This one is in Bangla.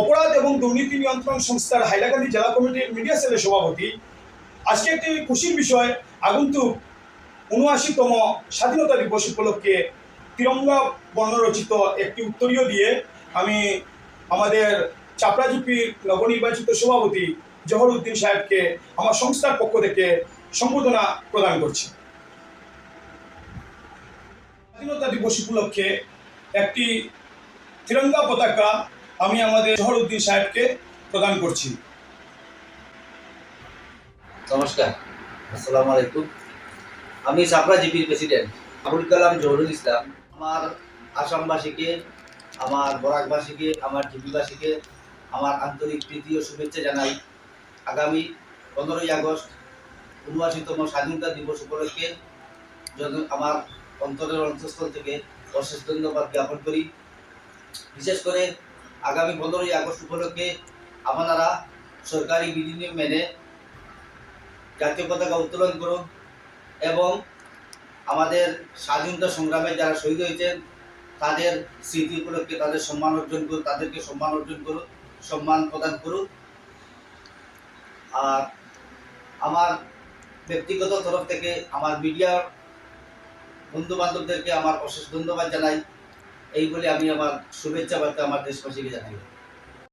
অপরাধ এবং দুর্নীতি নিয়ন্ত্রণ সংস্থার হাইলাকান্দি জেলা কমিটির মিডিয়া সেলের সভাপতি। আজকে একটি খুশির বিষয়, আগন্তুক উনআশিতম স্বাধীনতা দিবস উপলক্ষে তিরঙ্গা বর্ণরচিত একটি উত্তরীয় দিয়ে আমি আমাদের চাপড়াজুপির নবনির্বাচিত সভাপতি জহর উদ্দিন সাহেবকে আমার সংস্থার পক্ষ থেকে সম্বোধনা প্রদান করছি। স্বাধীনতা দিবস উপলক্ষে একটি তিরঙ্গা পতাকা আমি আমাদের জহর উদ্দিন সাহেবকে প্রদান করছি। নমস্কার। আসসালামু আলাইকুম। আমি সাপড়া জিপির প্রেসিডেন্ট আবুল কালাম জহরুল ইসলাম। আমার আসামবাসীকে, আমার বরাকবাসীকে, আমার জিপিবাসীকে আমার আন্তরিক প্রীতি ও শুভেচ্ছা জানাই আগামী পনেরোই আগস্ট উনআশিতম স্বাধীনতা দিবস উপলক্ষে আমার অন্তরের অন্তঃস্থল থেকে অশেষ ধন্যবাদ জ্ঞাপন করি। বিশেষ করে আগামী পনেরোই আগস্ট উপলক্ষে আপনারা সরকারি বিধিনিয়ম মেনে জাতীয় পতাকা উত্তোলন করুন এবং আমাদের স্বাধীনতা সংগ্রামে যারা শহীদ হয়েছেন, তাদের স্মৃতি উপলক্ষে তাদের সম্মান অর্জন করুন, তাদেরকে সম্মান অর্জন করুন, সম্মান প্রদান করুন। আর আমার ব্যক্তিগত তরফ থেকে আমার মিডিয়ার বন্ধু বান্ধবদেরকে আমার অশেষ ধন্যবাদ জানাই। এই বলে আমি আমার শুভেচ্ছা বার্তা আমার দেশবাসীকে জানাই